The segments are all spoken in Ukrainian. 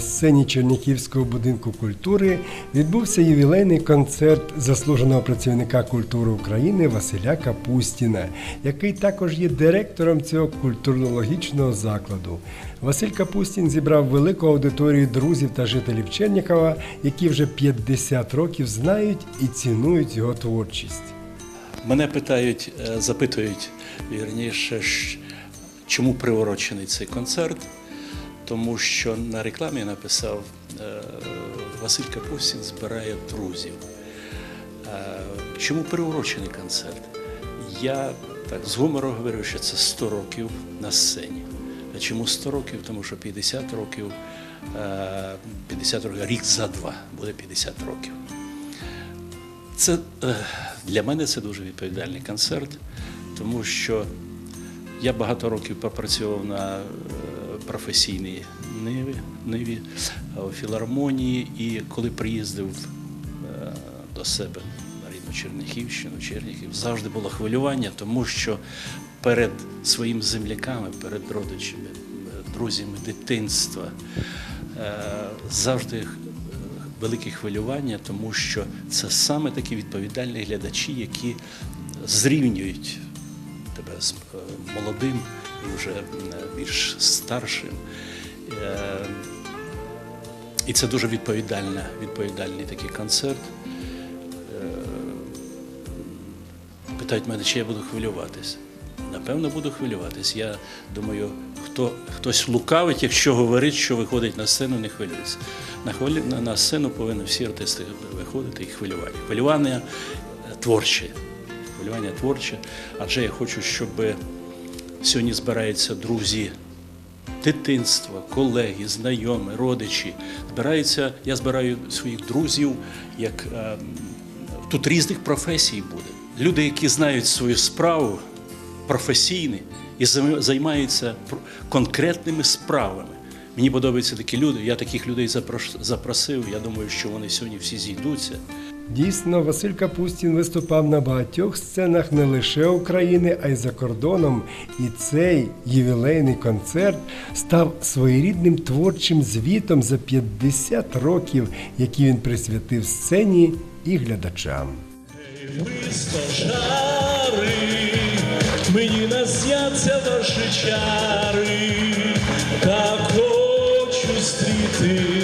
Сцені Черніхівського будинку культури відбувся ювілейний концерт заслуженого працівника культури України Василя Капустіна, який також є директором цього культурологічного закладу. Василь Капустін зібрав велику аудиторію друзів та жителів Чернігова, які вже 50 років знають і цінують його творчість. Мене питають, е, запитують вірніше, чому приурочений цей концерт, тому що на рекламі написав е, Василь Капустін збирає друзів. Е, Чому приурочений концерт? Я так з гумором говорю, що це 100 років на сцені. А чому 100 років? Тому що 50 років, е, 50 років, рік за два буде 50 років. Це е, для мене це дуже відповідальний концерт, тому що я багато років попрацював на е, професійній ниві, ниві е, у філармонії, і коли приїздив е, до себе на рідну Черніхівщину, Чернігів, завжди було хвилювання, тому що перед своїми земляками, перед родичами, друзями дитинства е, завжди велике хвилювання, тому що це саме такі відповідальні глядачі, які зрівнюють тебе з е, молодим і вже більш старшим. Е, І це дуже відповідальна, відповідальний такий концерт. Е, Питають мене, чи я буду хвилюватись. Напевно, буду хвилюватись. Я думаю, хто, хтось лукавить, якщо говорить, що виходить на сцену, не хвилюється. На, хвилі, на, на сцену повинні всі артисти виходити і хвилювання. Хвилювання творче. Хвилювання творче. Адже я хочу, щоб сьогодні збираються друзі дитинства, колеги, знайомі, родичі. Збираються, я збираю своїх друзів, як е, тут різних професій буде. Люди, які знають свою справу професійні і займаються конкретними справами. Мені подобаються такі люди. Я таких людей запросив. Я думаю, що вони сьогодні всі зійдуться. Дійсно, Василь Капустін виступав на багатьох сценах не лише України, а й за кордоном. І цей ювілейний концерт став своєрідним творчим звітом за 50 років, які він присвятив сцені і глядачам. Мисто жари, мені насняться ваші чари, так хочу стріти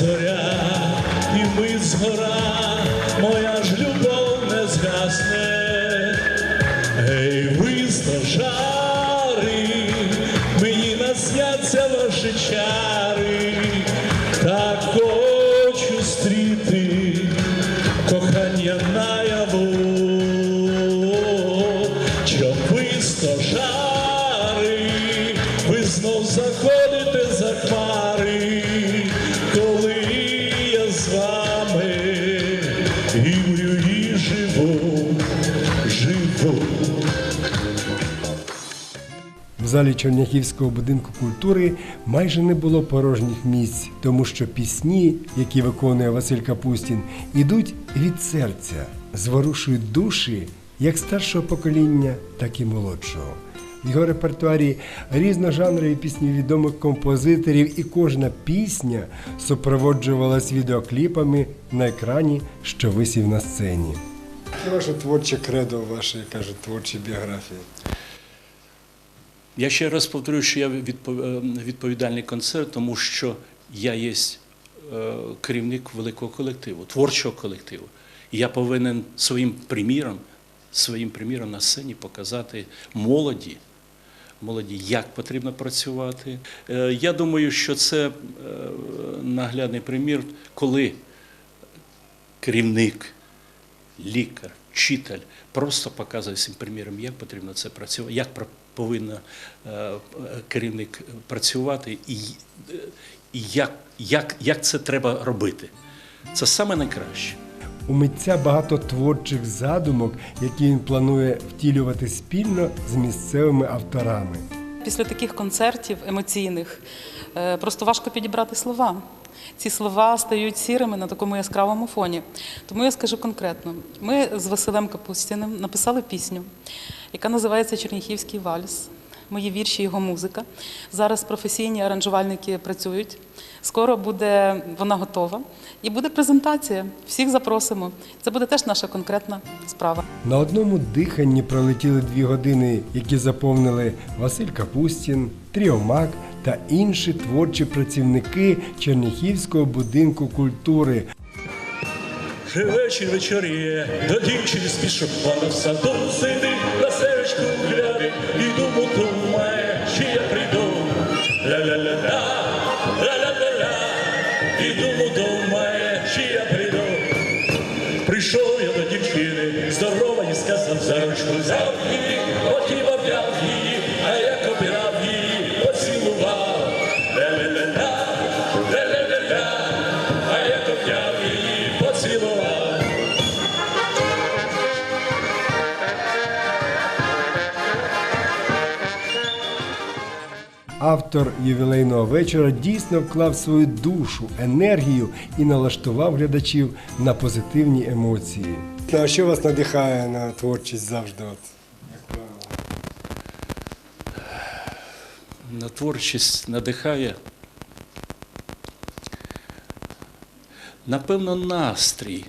Yes. Залі Черняхівського будинку культури майже не було порожніх місць, тому що пісні, які виконує Василь Капустін, ідуть від серця, зворушують душі як старшого покоління, так і молодшого. В його репертуарі різножанрові пісні відомих композиторів, і кожна пісня супроводжувалась відеокліпами на екрані, що висів на сцені. Ваше творче кредо в вашій кажуть, творчій біографії? Я ще раз повторюю, що я е, відповідальний концерт, тому що я є е, керівник великого колективу, творчого колективу. І я повинен своїм приміром, своїм приміром на сцені показати молоді, молоді, як потрібно працювати. Е, Я думаю, що це наглядний примір, коли керівник, лікар, вчитель просто показує всім приміром, як потрібно це працювати, як повинен е, керівник працювати і, і як, як, як це треба робити. Це саме найкраще. У митця багато творчих задумок, які він планує втілювати спільно з місцевими авторами. Після таких концертів емоційних е, просто важко підібрати слова. Ці слова стають сірими на такому яскравому фоні. Тому я скажу конкретно: ми з Василем Капустіним написали пісню, яка називається Черніхівський вальс. Мої вірші, його музика. Зараз професійні аранжувальники працюють. Скоро буде вона готова і буде презентація. Всіх запросимо. Це буде теж наша конкретна справа. На одному диханні пролетіли дві години, які заповнили Василь Капустін, Тріомак та інші творчі працівники Черніхівського будинку культури. Вечір вечоріє, до дівчини спішу, вона в саду сидить, на сечку гляди, і думу думає, Автор ювілейного вечора дійсно вклав свою душу, енергію і налаштував глядачів на позитивні емоції. Ну, А що вас надихає на творчість завжди? От? на творчість надихає. Напевно, настрій.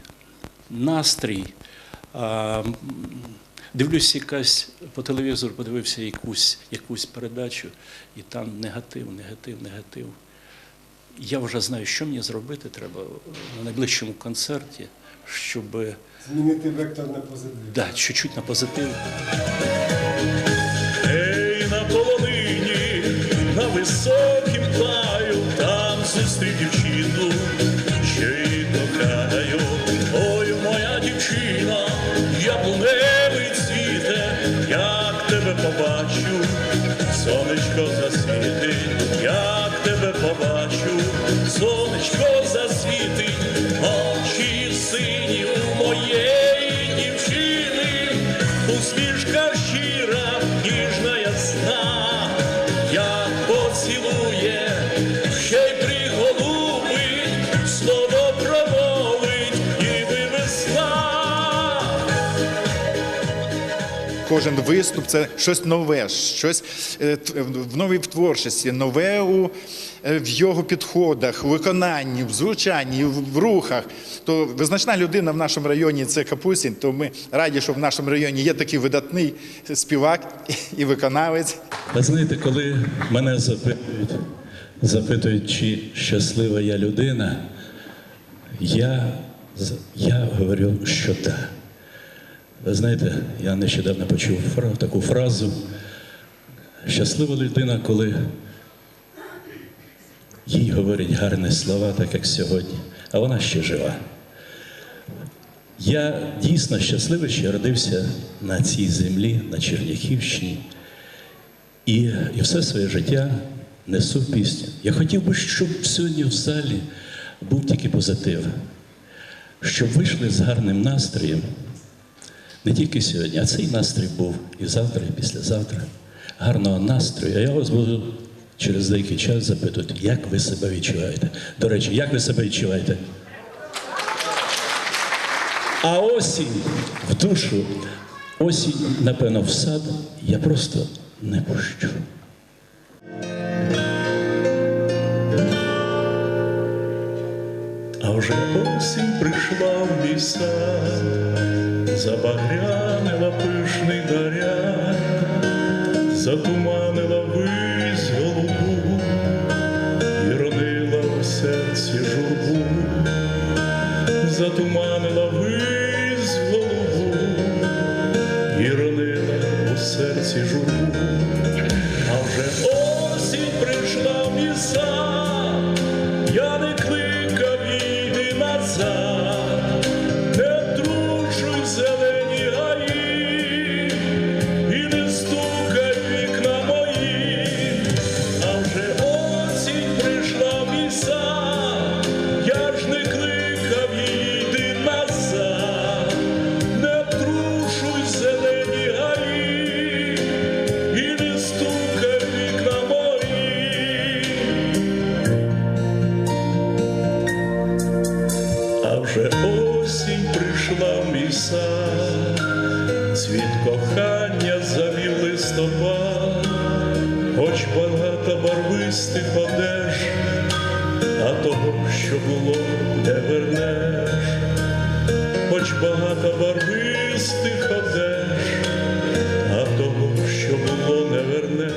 Настрій. А, дивлюсь якась по телевізору, подивився якусь, якусь передачу, і там негатив, негатив, негатив. Я вже знаю, що мені зробити треба на найближчому концерті, щоб Змінити вектор на позитив. да, чуть-чуть на позитив. só descansa assim. Кожен виступ це щось нове, щось е, в новій творчості, нове у, е, в його підходах, у виконанні, в звучанні, в в рухах. То визначна людина в нашому районі це Капустін, то ми раді, що в нашому районі є такий видатний співак і виконавець. Ви знаєте, коли мене запитують, запитують, чи щаслива я людина, я, я говорю, що так. Ви знаєте, я нещодавно почув таку фразу. Щаслива людина, коли їй говорять гарні слова, так як сьогодні, а вона ще жива. Я дійсно щасливий, що родився на цій землі, на Черняхівщині. І, і все своє життя несу пісню. Я хотів би, щоб сьогодні в залі був тільки позитив, щоб вийшли з гарним настроєм. Не тільки сьогодні, а цей настрій був і завтра, і післязавтра. Гарного настрою. А я вас буду через деякий час запитувати, як ви себе відчуваєте. До речі, як ви себе відчуваєте? А осінь в душу, осінь, напевно, в сад я просто не пущу. А вже осінь прийшла в мій сад, забагрянила Багато барвистих одеж, а того, що було, не вернеш.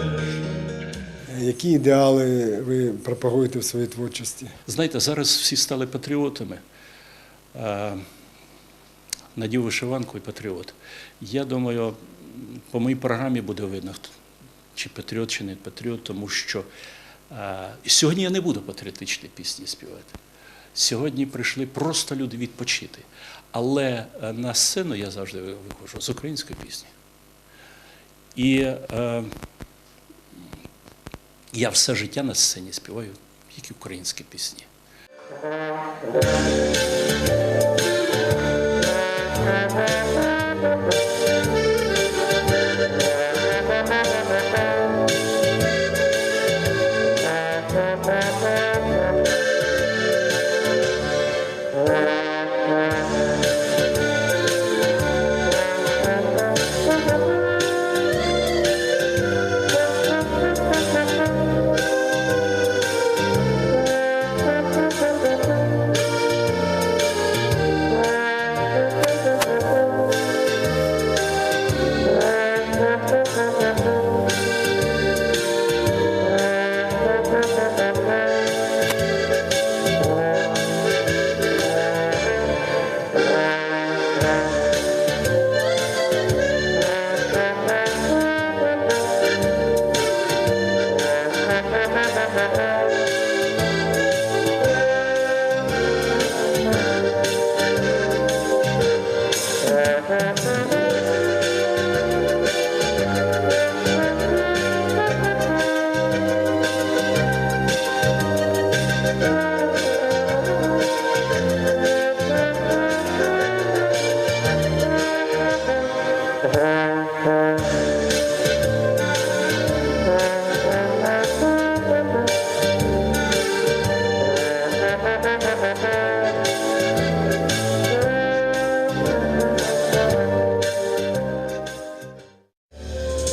Які ідеали ви пропагуєте в своїй творчості? Знаєте, зараз всі стали патріотами. Е, Надів вишиванку і патріот. Я думаю, по моїй програмі буде видно, чи патріот, чи не патріот, тому що е, сьогодні я не буду патріотичні пісні співати. Сьогодні прийшли просто люди відпочити. Але е, на сцену я завжди виходжу з української пісні. І е, я все життя на сцені співаю тільки українські пісні.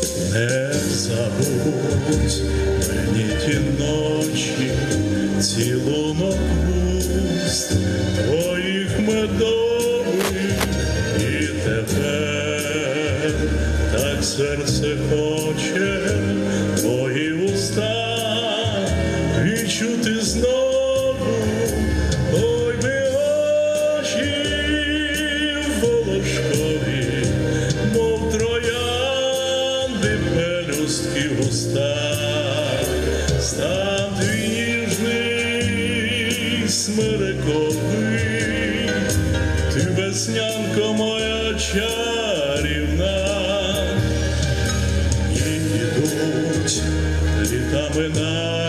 Не забудь мені ті ночі, цілунок уст твоїх медових, when I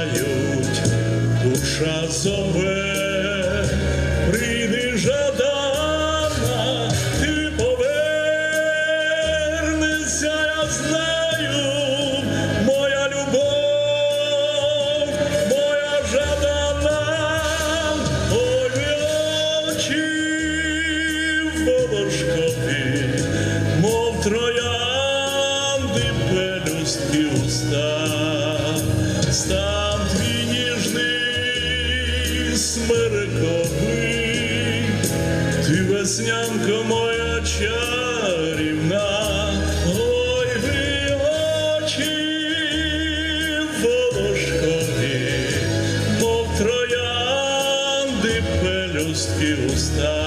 Deus dá.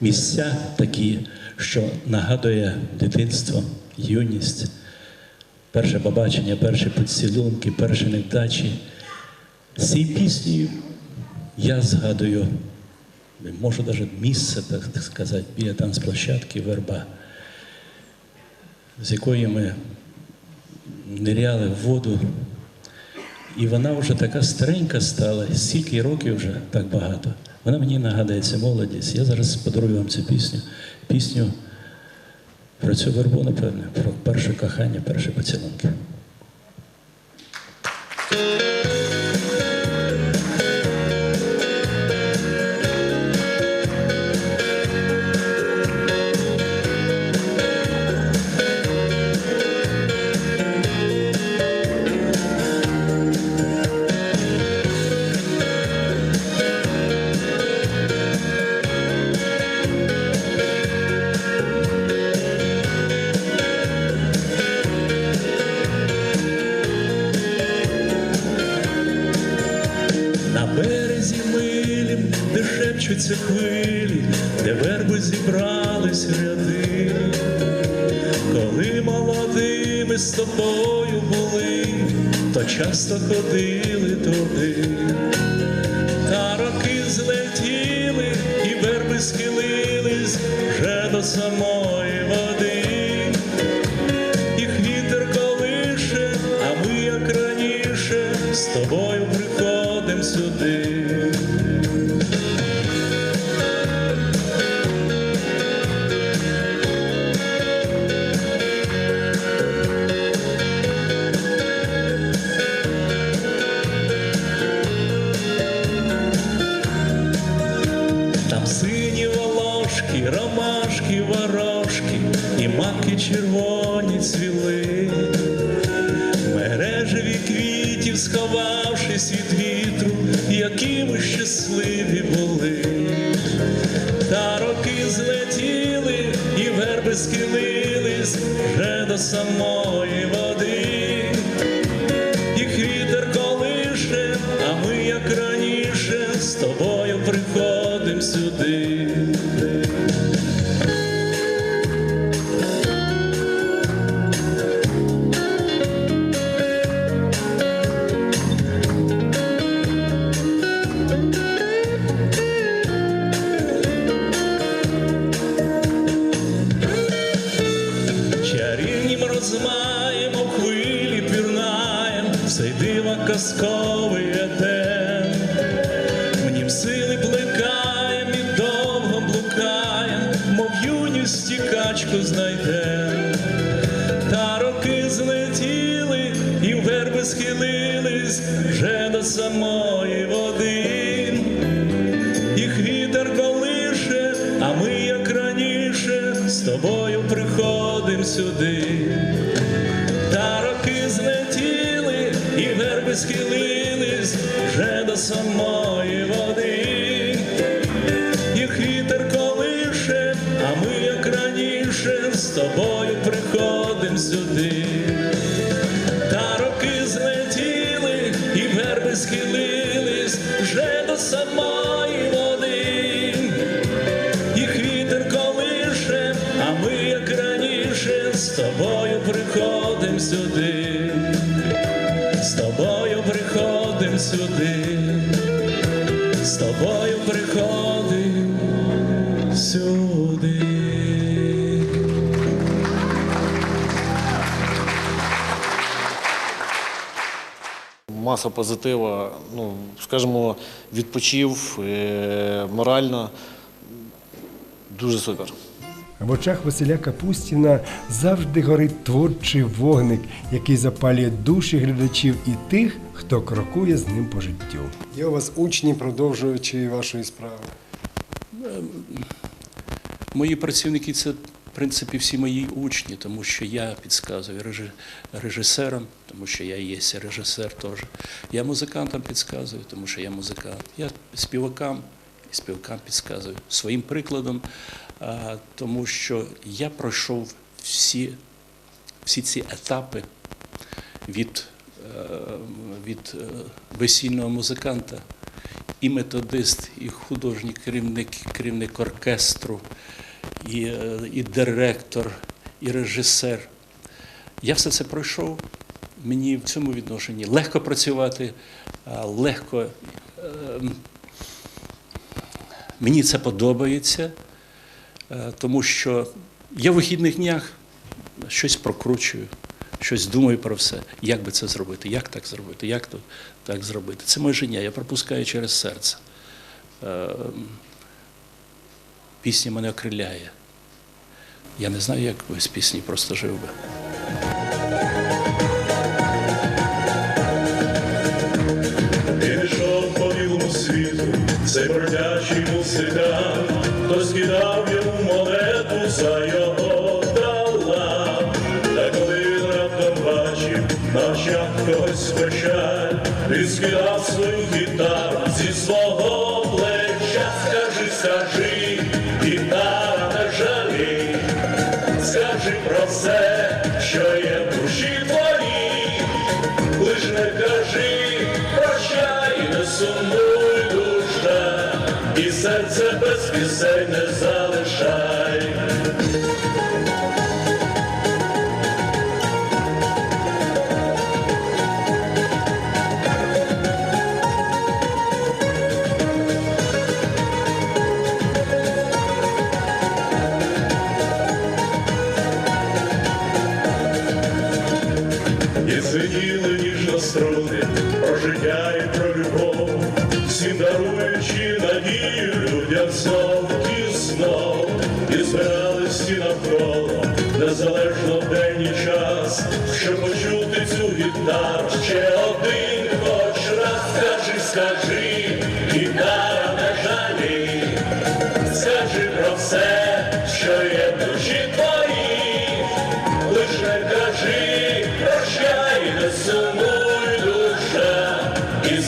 Місця такі, що нагадує дитинство, юність, перше побачення, перші поцілунки, перші невдачі. Цією піснею я згадую, можу навіть місце, так сказати, біля танцплощадки верба, з якої ми ниряли в воду. І вона вже така старенька стала, стільки років вже так багато. Вона мені нагадається молодість. Я зараз подарую вам цю пісню. Пісню про цю вербу, напевне, про перше кохання, перші поцілунки. Тобою приходим сюди. Самої води. Їх вітер колише, а ми, як раніше, сюди. Та роки злетіли, і верби схилились вже до самої сюди, з тобою приходим сюди, з тобою приходим сюди. Маса позитива, ну, скажімо, відпочив е, морально. Дуже супер. В очах Василя Капустіна завжди горить творчий вогник, який запалює душі глядачів і тих, хто крокує з ним по життю. Є у вас учні, продовжуючи вашої справи. Мої працівники це, в принципі, всі мої учні, тому що я підказую режисерам, тому що я є режисер теж. Я музикантам підказую, тому що я музикант. Я співакам і співакам підказую своїм прикладом, тому що я пройшов всі, всі ці етапи від, е, від е, весільного музиканта і методист, і художній керівник, керівник оркестру, і, е, і директор, і режисер. Я все це пройшов. Мені в цьому відношенні легко працювати легко. ем, Мені це подобається, тому що я в вихідних днях щось прокручую, щось думаю про все. Як би це зробити, як так зробити, як то так зробити. Це моє життя, я пропускаю через серце. Е, Пісня мене окриляє. Я не знаю, як без пісні просто жив би. Пішов по білому світу, цей бродячий мусикан, скидав свою гітару зі свого плеча. Скажи, скажи, гітара не скажи про все, що є в душі твоїй. Лиш не кажи, прощай, не сумуй душа, і серце без пісень не залишай.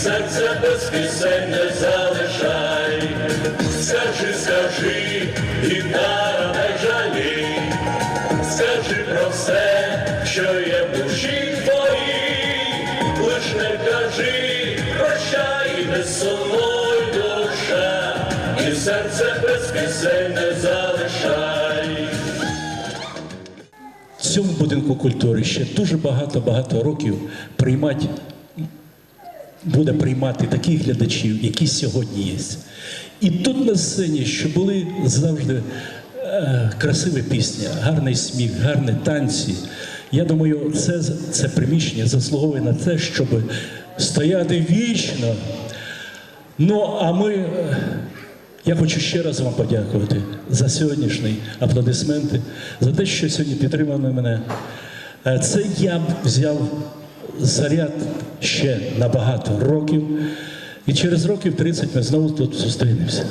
І серце без пісень не залишай. Скажи, скажи, гітара не жалі, скажи про все, що є в душі твоїй. Лиш не кажи, прощай, не сумуй душа, і серце без пісень не залишай. В цьому будинку культури ще дуже багато-багато років приймати, буде приймати таких глядачів, які сьогодні є. І тут на сцені, що були завжди е, красиві пісні, гарний сміх, гарні танці. Я думаю, це, це приміщення заслуговує на те, щоб стояти вічно. Ну, а ми. е, Я хочу ще раз вам подякувати за сьогоднішні аплодисменти, за те, що сьогодні підтримали мене. Е, Це я взяв заряд ще на багато років, і через років 30 ми знову тут зустрінемося.